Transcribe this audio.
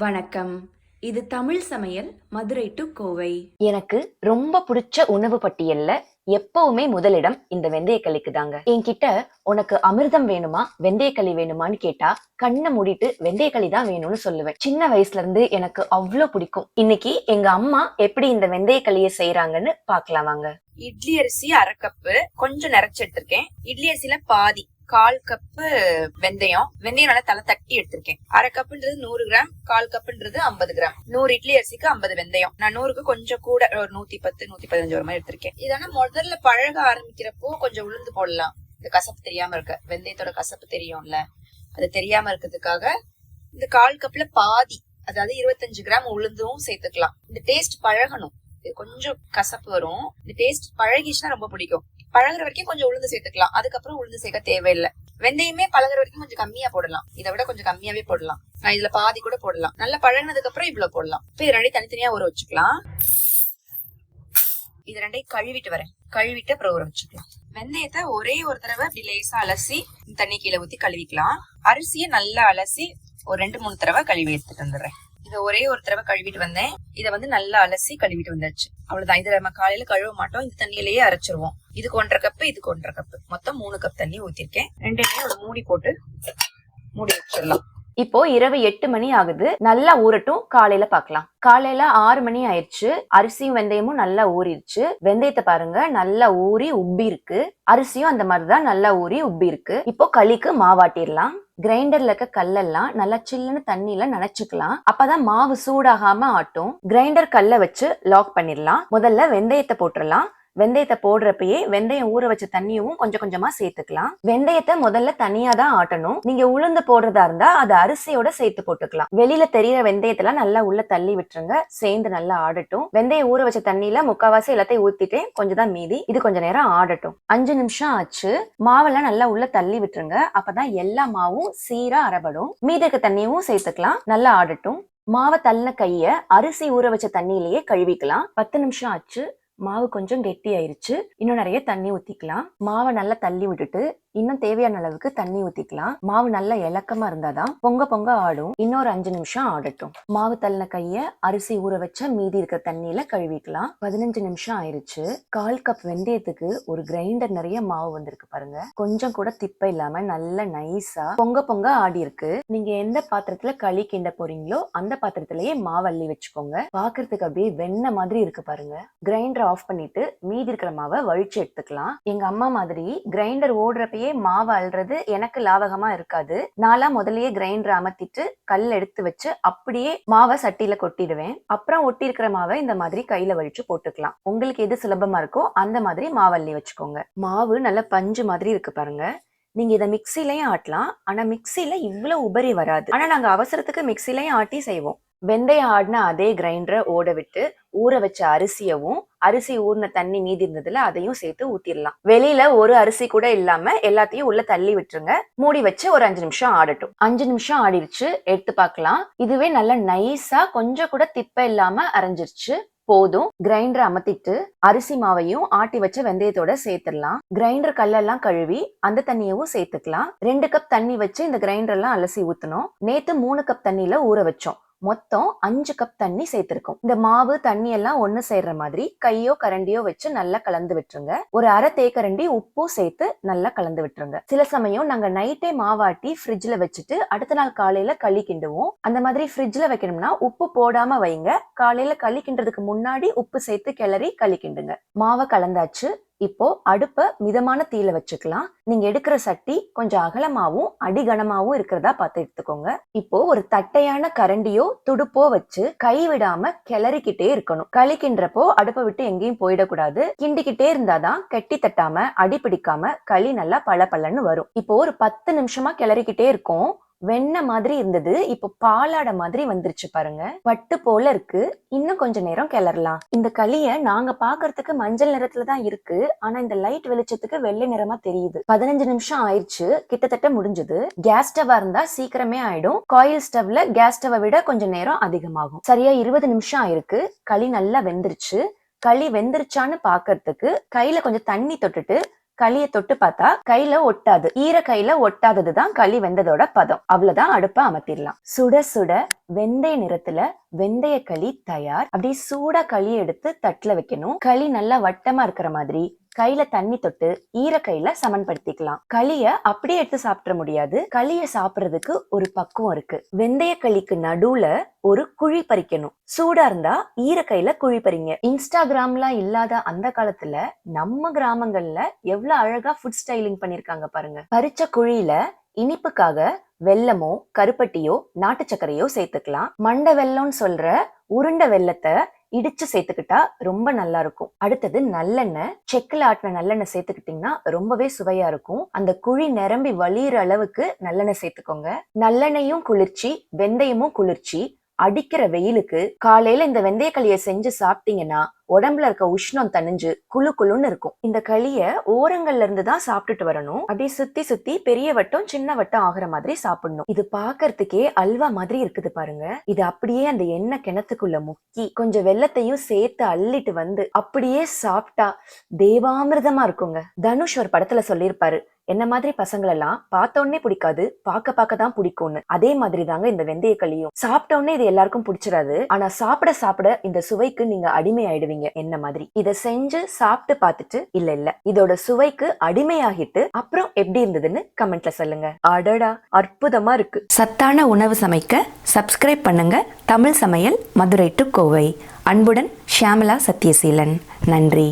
வணக்கம். இது தமிழ் சமையல் மதுரை டு கோவை. எனக்கு ரொம்ப பிடிச்ச உணவு பட்டியல்ல எப்பவுமே முதலிடம் இந்த வெந்தயக்களிக்கு தாங்க. என்கிட்ட உனக்கு அமிர்தம் வேணுமா வெந்தயக்களி வேணுமான்னு கேட்டா கண்ணை மூடிட்டு வெந்தயக்களி தான் வேணும்னு சொல்லுவேன். சின்ன வயசுல இருந்து எனக்கு அவ்வளோ பிடிக்கும். இன்னைக்கு எங்க அம்மா எப்படி இந்த வெந்தயக்களியை செய்யறாங்கன்னு பார்க்கலாம் வாங்க. இட்லி அரிசி அரை கப்பு கொஞ்சம் நிறைச்சு எடுத்திருக்கேன். இட்லி அரிசியில பாதி. கால் கப்பு வெந்தயம். வெந்தயம் நல்லா தலை தட்டி எடுத்திருக்கேன். அரை கப்புன்றது நூறு கிராம் கால் கப்புன்றது ஐம்பது கிராம் நூறு இட்லி அரிசிக்கு ஐம்பது வெந்தயம். நான் நூறுக்கு கொஞ்சம் கூட ஒரு நூத்தி பத்து நூத்தி பதினஞ்சு ஒரு மாதிரி எடுத்திருக்கேன். இதனா முதல்ல பழக ஆரம்பிக்கிறப்போ கொஞ்சம் உளுந்து போடலாம். இந்த கசப்பு தெரியாம இருக்க வெந்தயத்தோட கசப்பு தெரியும்ல. அது தெரியாம இருக்கிறதுக்காக இந்த கால் கப்ல பாதி அதாவது இருபத்தஞ்சு கிராம் உளுந்தும் சேர்த்துக்கலாம். இந்த டேஸ்ட் பழகணும். இது கொஞ்சம் கசப்பு வரும். இந்த டேஸ்ட் பழகிச்சுன்னா ரொம்ப பிடிக்கும். பழகுற வரைக்கும் கொஞ்சம் உளுந்து சேர்த்துக்கலாம். அதுக்கப்புறம் உளுந்து சேர்க்க தேவையில்லை. வெந்தயமே பழகுற வரைக்கும் கொஞ்சம் கம்மியா போடலாம். இதை விட கொஞ்சம் கம்மியாவே போடலாம். நான் இதுல பாதி கூட போடலாம். நல்லா பழகுனதுக்கு அப்புறம் இவ்வளவு போடலாம். இப்ப இது ரெண்டையும் தனித்தனியா ஊற வச்சுக்கலாம். இது ரெண்டையும் கழுவிட்டு வரேன். கழுவிட்டு அப்புறம் ஊற வச்சுக்கலாம். வெந்தயத்தை ஒரே ஒரு தடவை இப்படி லேசா அலசி தண்ணி கீழே ஊத்தி கழுவிக்கலாம். அரிசியை நல்லா அலசி ஒரு ரெண்டு மூணு தடவை கழுவி எடுத்துட்டு வந்துடுறேன். இதை ஒரே ஒரு தடவை கழுவிட்டு வந்தேன். இதை வந்து நல்லா அலசி கழுவிட்டு வந்தாச்சு. அவ்வளவுதான். இதை நம்ம காலையில கழுவ மாட்டோம். இந்த தண்ணியிலேயே அரைச்சிருவோம். இதுக்கு ஒன்றரை கப்பு இதுக்கு ஒன்றரை கப்பு மொத்தம் மூணு கப் தண்ணி ஊத்திருக்கேன். ரெண்டுமே ஒரு மூடி போட்டு மூடி வச்சிடலாம். இப்போ இரவு எட்டு மணி ஆகுது. நல்லா ஊறட்டும். காலையில பார்க்கலாம். காலையில ஆறு மணி ஆயிடுச்சு. அரிசியும் வெந்தயமும் நல்லா ஊறிடுச்சு. வெந்தயத்தை பாருங்க. நல்லா ஊறி உப்பி இருக்கு அரிசியும் அந்த மாதிரிதான் நல்லா ஊறி உப்பி இருக்கு இப்போ களிக்கு மாவாட்டிடலாம். கிரைண்டர்ல இருக்க கல்லெல்லாம் நல்லா சில்லுன்னு தண்ணியில நனைச்சுக்கலாம். அப்பதான் மாவு சூடாகாம ஆட்டும். கிரைண்டர் கல்லை வச்சு லாக் பண்ணிடலாம். முதல்ல வெந்தயத்தை போட்டுடலாம். வெந்தயத்தை போடுறப்பயே வெந்தயம் ஊற வச்ச தண்ணியும் கொஞ்சம் கொஞ்சமா சேர்த்துக்கலாம். வெந்தயத்தை முதல்ல தனியா தான் ஆட்டணும். நீங்க உளுந்து போடுறதா இருந்தா அது அரிசியோட சேர்த்து போட்டுக்கலாம். வெளியில தெரியற வெந்தயத்துல நல்லா உள்ள தள்ளி விட்டுருங்க. சேர்ந்து நல்லா ஆடட்டும். வெந்தயம் ஊற வச்ச தண்ணியில முக்காவாசி எல்லாத்தையும் ஊத்திட்டேன் கொஞ்சம் தான் மீதி. இது கொஞ்ச நேரம் ஆடட்டும். அஞ்சு நிமிஷம் ஆச்சு. மாவெல்லாம் நல்லா உள்ள தள்ளி விட்டுருங்க. அப்பதான் எல்லா மாவும் சீரா அரைபடும். மீதி இருக்க தண்ணியும் சேர்த்துக்கலாம். நல்லா ஆடட்டும். மாவை தள்ளின கைய அரிசி ஊற வச்ச தண்ணியிலேயே கழுவிக்கலாம். பத்து நிமிஷம் ஆச்சு. மாவு கொஞ்சம் கெட்டி ஆயிருச்சு இன்னும் நிறைய தண்ணி ஊத்திக்கலாம். மாவை நல்லா தள்ளி விட்டுட்டு இன்னும் தேவையான அளவுக்கு தண்ணி ஊத்திக்கலாம். மாவு நல்லா இலக்கமா இருந்தாதான் பொங்க பொங்க ஆடும். இன்னொரு அஞ்சு நிமிஷம் ஆடட்டும். மாவு தள்ளின கைய அரிசி ஊற வச்ச மீதி இருக்கிற தண்ணியில கழுவிக்கலாம். பதினஞ்சு நிமிஷம் ஆயிருச்சு. கால் கப் வெந்தயத்துக்கு ஒரு கிரைண்டர் நிறைய மாவு வந்திருக்கு பாருங்க. கொஞ்சம் கூட திப்ப இல்லாம நல்ல நைஸா பொங்க பொங்க ஆடி இருக்கு நீங்க எந்த பாத்திரத்துல களி கிண்ட போறீங்களோ அந்த பாத்திரத்திலேயே மாவு அள்ளி வச்சுக்கோங்க. பாக்குறதுக்கு அப்படியே வெண்ணெய் மாதிரி இருக்கு பாருங்க. கிரைண்டர் ஆஃப் பண்ணிட்டு மீதி இருக்கிற மாவை வழிச்சு எடுத்துக்கலாம். எங்க அம்மா மாதிரி கிரைண்டர் ஓடுறப்ப ஓடுறப்பயே மாவு அள்ளுறது எனக்கு லாபகமா இருக்காது. நாளா முதல்லயே கிரைண்டர் அமர்த்திட்டு கல் எடுத்து வச்சு அப்படியே மாவை சட்டியில கொட்டிடுவேன். அப்புறம் ஒட்டி இருக்கிற மாவை இந்த மாதிரி கையில வழிச்சு போட்டுக்கலாம். உங்களுக்கு எது சுலபமா இருக்கோ அந்த மாதிரி மாவள்ளி வச்சுக்கோங்க. மாவு நல்ல பஞ்சு மாதிரி இருக்கு பாருங்க. நீங்க இதை மிக்சிலையும் ஆட்டலாம். ஆனா மிக்சில இவ்வளவு உபரி வராது. ஆனா நாங்க அவசரத்துக்கு மிக்சிலையும் ஆட்டி செய்வோம். வெந்தயம் ஆடின அதே கிரைண்டரை ஓட விட்டு ஊற வச்ச அரிசியவும் அரிசி ஊறின தண்ணி மீதி இருந்ததுல அதையும் சேர்த்து ஊத்திடலாம் வெளியில ஒரு அரிசி கூட இல்லாம எல்லாத்தையும் உள்ள தள்ளி விட்டுருங்க. மூடி வச்சு ஒரு அஞ்சு நிமிஷம் ஆடட்டும். அஞ்சு நிமிஷம் ஆடிடுச்சு எடுத்து பார்க்கலாம். இதுவே நல்லா நைஸா கொஞ்சம் கூட திப்ப இல்லாம அரைஞ்சிருச்சு. போதும். கிரைண்டர் அமர்த்திட்டு அரிசி மாவையும் ஆட்டி வச்ச வெந்தயத்தோட சேர்த்துடலாம். கிரைண்டர் கல்லெல்லாம் கழுவி அந்த தண்ணியவும் சேர்த்துக்கலாம். ரெண்டு கப் தண்ணி வச்சு இந்த கிரைண்டர் எல்லாம் அலசி ஊத்தணும். நேத்து மூணு கப் தண்ணியில ஊற வச்சோம். மொத்தம் அஞ்சு கப் தண்ணி சேர்த்திருக்கோம். இந்த மாவு தண்ணி எல்லாம் ஒண்ணு சேர்ற மாதிரி கையோ கரண்டியோ வச்சு நல்லா கலந்து விட்டுருங்க. ஒரு அரை தேக்கரண்டி உப்பும் சேர்த்து நல்லா கலந்து விட்டுருங்க. சில சமயம் நாங்க நைட்டே மாவாட்டி ஃப்ரிட்ஜ்ல வச்சுட்டு அடுத்த நாள் காலையில களி கிண்டுவோம். அந்த மாதிரி ஃப்ரிட்ஜ்ல வைக்கணும்னா உப்பு போடாம வைங்க. காலையில களி கிண்டுறதுக்கு முன்னாடி உப்பு சேர்த்து கிளறி களி கிண்டுங்க. மாவை கலந்தாச்சு. இப்போ அடுப்ப மிதமான தீயில வச்சுக்கலாம். நீங்க எடுக்கிற சட்டி கொஞ்சம் அகலமாவும் அடிகனமாவும் இருக்கிறதா பார்த்து எடுத்துக்கோங்க. இப்போ ஒரு தட்டையான கரண்டியோ துடுப்போ வச்சு கைவிடாம கிளறிக்கிட்டே இருக்கணும். களி கிண்டுறப்போ அடுப்பை விட்டு எங்கேயும் போயிடக்கூடாது. கிண்டிக்கிட்டே இருந்தாதான் கெட்டி தட்டாம அடி பிடிக்காம களி நல்லா பளபளன்னு வரும். இப்போ ஒரு பத்து நிமிஷமா கிளறிக்கிட்டே இருக்கும். வெண்ணெய் மாதிரி இருந்தது. இப்போ பாலாடை மாதிரி வந்துருச்சு பாருங்க. பட்டு போல இருக்கு. இன்னும் கொஞ்ச நேரம் கிளறலாம். இந்த களிய நாங்க பாக்குறதுக்கு மஞ்சள் நிறத்துல தான் இருக்கு. ஆனா இந்த லைட் வெளிச்சத்துக்கு வெள்ளை நிறமா தெரியுது. பதினஞ்சு நிமிஷம் ஆயிடுச்சு. கிட்டத்தட்ட முடிஞ்சது. கேஸ் ஸ்டவ்வா இருந்தா சீக்கிரமே ஆயிடும். காயில் ஸ்டவ்ல கேஸ் ஸ்டவை விட கொஞ்சம் நேரம் அதிகமாகும். சரியா இருபது நிமிஷம் ஆயிருக்கு. களி நல்லா வெந்துருச்சு. களி வெந்துருச்சான்னு பாக்குறதுக்கு கையில கொஞ்சம் தண்ணி தொட்டுட்டு களிய தொட்டு பார்த்தா கையில ஒட்டாது. ஈர கையில ஒட்டாததுதான் களி வெந்ததோட பதம். அவ்வளவுதான் அடுப்ப அமர்த்திடலாம். சுட சுட வெந்தய நிறத்துல வெந்தய களி தயார். அப்படியே சூடா களி எடுத்து தட்டுல வைக்கணும். களி நல்லா வட்டமா இருக்கிற மாதிரி கையில தண்ணி தொட்டு ஈர கையில சமன்படுத்திக்கலாம். களிய அப்படியே எடுத்து சாப்பிட முடியாது. களிய சாப்பிடுறதுக்கு ஒரு பக்குவம் இருக்கு. வெந்தய களிக்கு நடுவுல ஒரு குழி பறிக்கணும். சூடா இருந்தா ஈர கையில குழி பறிங்க. இன்ஸ்டாகிராம்லாம் இல்லாத அந்த காலத்துல நம்ம கிராமங்கள்ல எவ்வளவு அழகா ஃபுட் ஸ்டைலிங் பண்ணிருக்காங்க பாருங்க. பறிச்ச குழியில இனிப்புக்காக வெல்லமோ கருப்பட்டியோ நாட்டு சர்க்கரையோ சேர்த்துக்கலாம். மண்டை வெல்லம்னு சொல்ற உருண்ட வெல்லத்தை இடிச்சு சேர்த்துக்கிட்டா ரொம்ப நல்லா இருக்கும் அடுத்தது நல்லெண்ணெய். செக்கில் ஆட்டின நல்லெண்ணெய் சேர்த்துக்கிட்டீங்கன்னா ரொம்பவே சுவையா இருக்கும். அந்த குழி நிரம்பி வழியிற அளவுக்கு நல்லெண்ணெய் சேர்த்துக்கோங்க. நல்லெண்ணெயும் குளிர்ச்சி வெந்தயமும் குளிர்ச்சி. அடிக்கிற வெயிலுக்கு காலையில இந்த வெந்தய களியை செஞ்சு சாப்பிட்டீங்கன்னா உடம்புல இருக்க உஷ்ணம் தணிஞ்சு குளு குளுன்னு இருக்கும். இந்த களிய ஓரங்கள்ல இருந்து தான் சாப்பிட்டுட்டு வரணும். அப்படியே சுத்தி சுத்தி பெரிய வட்டம் சின்ன வட்டம் ஆகுற மாதிரி சாப்பிடணும். இது பாக்குறதுக்கே அல்வா மாதிரி இருக்குது பாருங்க. இது அப்படியே அந்த எண்ணெய் கிணத்துக்குள்ள முக்கி கொஞ்சம் வெள்ளத்தையும் சேர்த்து அள்ளிட்டு வந்து அப்படியே சாப்பிட்டா தேவாமிர்தமா இருக்குங்க. தனுஷ் ஒரு படத்துல சொல்லியிருப்பாரு என்ன மாதிரி பசங்களெல்லாம் பார்த்தோன்னே பிடிக்காது பார்க்க பார்க்க தான் பிடிக்கும்னு. அதே மாதிரி தாங்க இந்த வெந்தய களியும். சாப்பிட்ட இது எல்லாருக்கும் பிடிச்சிடாது ஆனா சாப்பிட சாப்பிட இந்த சுவைக்கு நீங்க அடிமை ஆயிடுவீங்க என்ன மாதிரி? இதை செஞ்சு சாப்பிட்டு பார்த்துட்டு இல்ல இல்ல. இதோட சுவைக்கு அடிமையாகிட்டு அப்புறம் எப்படி இருந்ததுன்னு கமெண்ட்ல சொல்லுங்க. அடடா அற்புதமா இருக்கு. சத்தான உணவு சமைக்க சப்ஸ்கிரைப் பண்ணுங்க. தமிழ் சமையல் மதுரை டு கோவை. அன்புடன் ஷியாமலா சத்யசீலன். நன்றி.